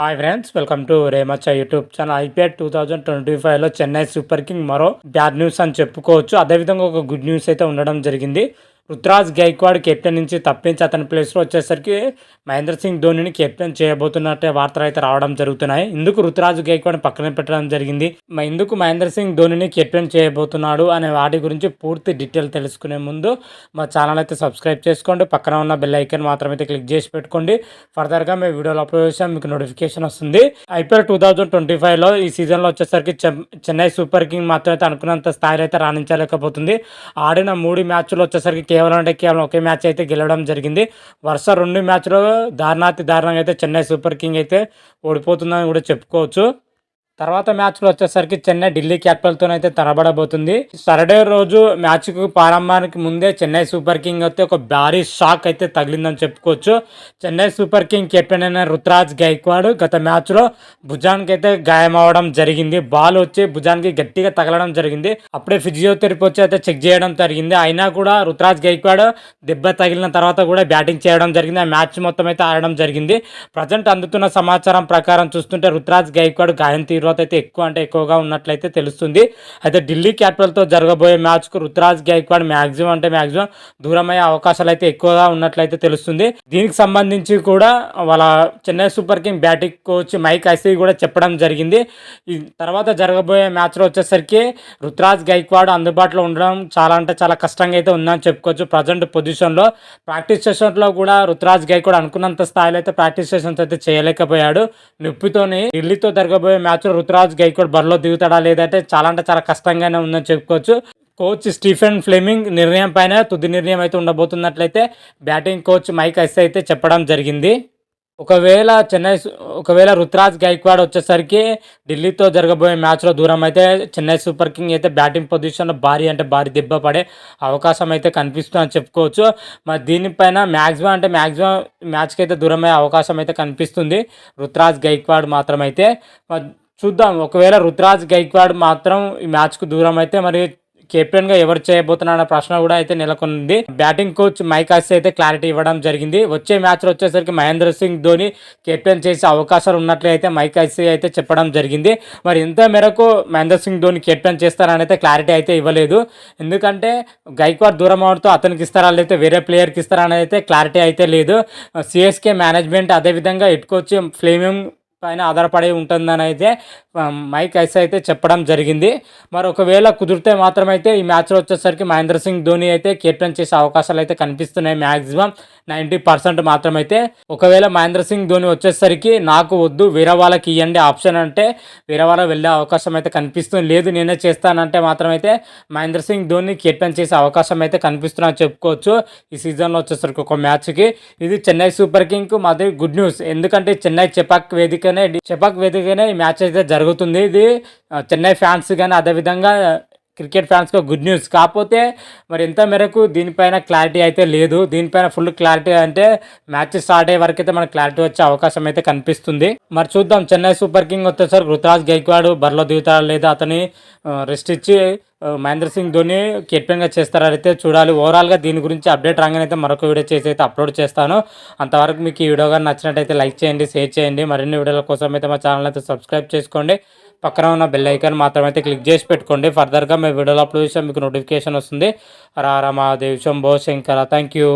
Hi friends welcome to రేమచ్చ YouTube channel IPL two thousand twenty ఫైవ్లో Chennai super king మరో bad news అని చెప్పుకోవచ్చు. అదేవిధంగా ఒక గుడ్ న్యూస్ అయితే ఉండడం జరిగింది. రుతురాజ్ గైక్వాడ్ కెప్టెన్ నుంచి తప్పించి అతని ప్లేస్లో వచ్చేసరికి మహేంద్ర సింగ్ ధోనిని కెప్టెన్ చేయబోతున్నట్టే వార్తలు అయితే రావడం జరుగుతున్నాయి. ఇందుకు రుతురాజ్ గైక్వాడ్ పక్కన పెట్టడం జరిగింది. ఇందుకు మహేంద్ర సింగ్ ధోనిని కెప్టెన్ చేయబోతున్నాడు అనే వాటి గురించి పూర్తి డీటెయిల్ తెలుసుకునే ముందు మా ఛానల్ అయితే సబ్స్క్రైబ్ చేసుకోండి. పక్కన ఉన్న బెల్ ఐకన్ మాత్రం అయితే క్లిక్ చేసి పెట్టుకోండి. ఫర్దర్గా మేము వీడియోలు అప్లోడ్ చేసాం మీకు నోటిఫికేషన్ వస్తుంది. ఐపీఎల్ టూ థౌజండ్ ట్వంటీ ఫైవ్లో ఈ సీజన్లో వచ్చేసరికి చెన్నై సూపర్ కింగ్ మాత్రం అయితే అనుకున్నంత స్థాయిలో అయితే రాణించలేకపోతుంది. ఆడిన మూడు మ్యాచ్లు వచ్చేసరికి కేవలం అంటే కేవలం ఒకే మ్యాచ్ అయితే గెలవడం జరిగింది. వరుస రెండు మ్యాచ్లో దారుణాతి దారుణంగా అయితే చెన్నై సూపర్ కింగ్ అయితే ఓడిపోతుందని కూడా చెప్పుకోవచ్చు. తర్వాత మ్యాచ్లో వచ్చేసరికి చెన్నై ఢిల్లీ క్యాపిటల్తో అయితే తరబడబోతుంది. సాటర్డే రోజు మ్యాచ్కు ప్రారంభానికి ముందే చెన్నై సూపర్ కింగ్ అయితే ఒక భారీ షాక్ అయితే తగిలిందని చెప్పుకోవచ్చు. చెన్నై సూపర్ కింగ్ కెప్టెన్ అయిన రుతురాజ్ గైక్వాడ్ గత మ్యాచ్లో భుజానికి అయితే గాయం జరిగింది. బాల్ వచ్చి భుజానికి గట్టిగా తగలడం జరిగింది. అప్పుడే ఫిజియోథెరపీ వచ్చి అయితే చెక్ చేయడం జరిగింది. అయినా కూడా రుతురాజ్ గైక్వాడ్ దెబ్బ తగిలిన తర్వాత కూడా బ్యాటింగ్ చేయడం జరిగింది. ఆ మ్యాచ్ మొత్తం అయితే ఆడడం జరిగింది. ప్రజెంట్ అందుతున్న సమాచారం ప్రకారం చూస్తుంటే రుతురాజ్ గైక్వాడ్ గాయం తీవ్రత అయితే ఎక్కువ అంటే ఎక్కువగా ఉన్నట్లయితే తెలుస్తుంది. అయితే ఢిల్లీ క్యాపిటల్తో జరగబోయే మ్యాచ్కు రుతురాజ్ గైక్వాడ్ మ్యాక్సిమం అంటే మ్యాక్సిమం దూరమయ్యే అవకాశాలు అయితే ఎక్కువగా ఉన్నట్లయితే తెలుస్తుంది. దీనికి సంబంధించి కూడా వాళ్ళ Chennai super king batting coach Mike Hussey కూడా చెప్పడం జరిగింది. తర్వాత జరగబోయే మ్యాచ్లో వచ్చేసరికి రుతురాజ్ గైక్వాడ్ అందుబాటులో ఉండడం చాలా అంటే చాలా కష్టంగా అయితే ఉందని చెప్పుకోవచ్చు. ప్రజెంట్ పొజిషన్లో ప్రాక్టీస్ సెషన్లో కూడా రుతురాజ్ గైక్వాడ్ అనుకున్నంత స్థాయిలో అయితే ప్రాక్టీస్ సెషన్స్ అయితే చేయలేకపోయాడు. నొప్పితోని ఢిల్లీతో జరగబోయే మ్యాచ్లో రుతురాజ్ గైక్వాడ్ బరిలో దిగుతాడా లేదంటే చాలా అంటే చాలా కష్టంగానే ఉందని చెప్పుకోవచ్చు. కోచ్ స్టీఫెన్ ఫ్లెమింగ్ నిర్ణయం పైన తుది నిర్ణయం అయితే ఉండబోతున్నట్లయితే బ్యాటింగ్ కోచ్ మైక్ ఐస్ అయితే చెప్పడం జరిగింది. ఒకవేళ చెన్నై ఒకవేళ రుతురాజ్ గైక్వాడ్ వచ్చేసరికి ఢిల్లీతో జరగబోయే మ్యాచ్లో దూరం అయితే చెన్నై సూపర్ కింగ్ అయితే బ్యాటింగ్ పొజిషన్లో భారీ అంటే భారీ దెబ్బ పడే అవకాశం అయితే కనిపిస్తుందని చెప్పుకోవచ్చు. మరి దీనిపైన మ్యాక్సిమం అంటే మ్యాక్సిమం మ్యాచ్కి అయితే దూరమయ్యే అవకాశం అయితే కనిపిస్తుంది రుతురాజ్ గైక్వాడ్ మాత్రమైతే. చూద్దాం. ఒకవేళ రుతురాజ్ గైక్వాడ్ మాత్రం ఈ మ్యాచ్కు దూరం అయితే మరి కెప్టెన్గా ఎవరు చేయబోతున్నారన్న ప్రశ్న కూడా అయితే నెలకొంది బ్యాటింగ్ కోచ్ మైక్ ఆసి అయితే క్లారిటీ ఇవ్వడం జరిగింది. వచ్చే మ్యాచ్లో వచ్చేసరికి మహేంద్ర సింగ్ ధోని కెప్టెన్ చేసే అవకాశాలు ఉన్నట్లయితే అయితే మైక్ ఐసీ అయితే చెప్పడం జరిగింది. మరి ఇంత మేరకు మహేంద్ర సింగ్ ధోని కెప్టెన్ చేస్తారని అయితే క్లారిటీ అయితే ఇవ్వలేదు. ఎందుకంటే గైక్వాడ్ దూరం అవడంతో అతనికి ఇస్తారా లేకపోతే వేరే ప్లేయర్కి ఇస్తారా అనేది అయితే క్లారిటీ అయితే లేదు. సిఎస్కే మేనేజ్మెంట్ అదేవిధంగా హెడ్ కోచ్ ఫ్లేమింగ్ పైన ఆధారపడి ఉంటుందని అయితే మైక్ ఐస్ అయితే చెప్పడం జరిగింది. మరి ఒకవేళ కుదిరితే మాత్రమైతే ఈ మ్యాచ్లో వచ్చేసరికి మహేంద్ర సింగ్ ధోని అయితే కెప్టెన్ చేసే అవకాశాలు అయితే కనిపిస్తున్నాయి మ్యాక్సిమం నైంటీ పర్సెంట్ మాత్రమైతే ఒకవేళ మహేంద్ర సింగ్ ధోని వచ్చేసరికి నాకు వద్దు వేరే వాళ్ళకి ఇవ్వండి ఆప్షన్ అంటే వేరే వాళ్ళ వెళ్ళే అవకాశం అయితే కనిపిస్తుంది. లేదు నేనే చేస్తానంటే మాత్రమైతే మహేంద్ర సింగ్ ధోని కెప్టెన్ చేసే అవకాశం అయితే కనిపిస్తున్నా చెప్పుకోవచ్చు ఈ సీజన్లో వచ్చేసరికి ఒక మ్యాచ్కి. ఇది చెన్నై సూపర్ కింగ్ మాది గుడ్ న్యూస్. ఎందుకంటే చెన్నై చెపాక్ వేదికనే చెపాక్ వేదికనే ఈ మ్యాచ్ అయితే జరుగుతుంది. ఇది చెన్నై ఫ్యాన్స్ కానీ అదేవిధంగా క్రికెట్ ఫ్యాన్స్కి గుడ్ న్యూస్. కాకపోతే మరి ఎంత మేరకు దీనిపైన క్లారిటీ అయితే లేదు. దీనిపైన ఫుల్ క్లారిటీ అంటే మ్యాచ్ స్టార్ట్ అయ్యే వరకు అయితే మనకు క్లారిటీ వచ్చే అవకాశం అయితే కనిపిస్తుంది. మరి చూద్దాం. చెన్నై సూపర్ కింగ్ వచ్చేసరికి రుతురాజ్ గైక్వాడ్ బరిలో దిగుతారా లేదా అతని రెస్ట్ ఇచ్చి మహేంద్ర సింగ్ ధోని కెప్టెన్గా చేస్తారా అయితే చూడాలి ఓవరాల్గా దీని గురించి అప్డేట్ రాగానే అయితే మరొక వీడియో చేసి అయితే అప్లోడ్ చేస్తాను. అంతవరకు మీకు ఈ వీడియో కానీ నచ్చినట్టయితే లైక్ చేయండి షేర్ చేయండి. మరిన్ని వీడియోల కోసం అయితే మా ఛానల్ అయితే సబ్స్క్రైబ్ చేసుకోండి. పక్కన ఉన్న బెల్ ఐకాన్ మాత్రం అయితే క్లిక్ చేసి పెట్టుకోండి. ఫర్దర్గా మేము వీడియోలో అప్లోడ్ చేస్తే మీకు నోటిఫికేషన్ వస్తుంది. రారా మహాదేవ్ శంభో శంకర థ్యాంక్ యూ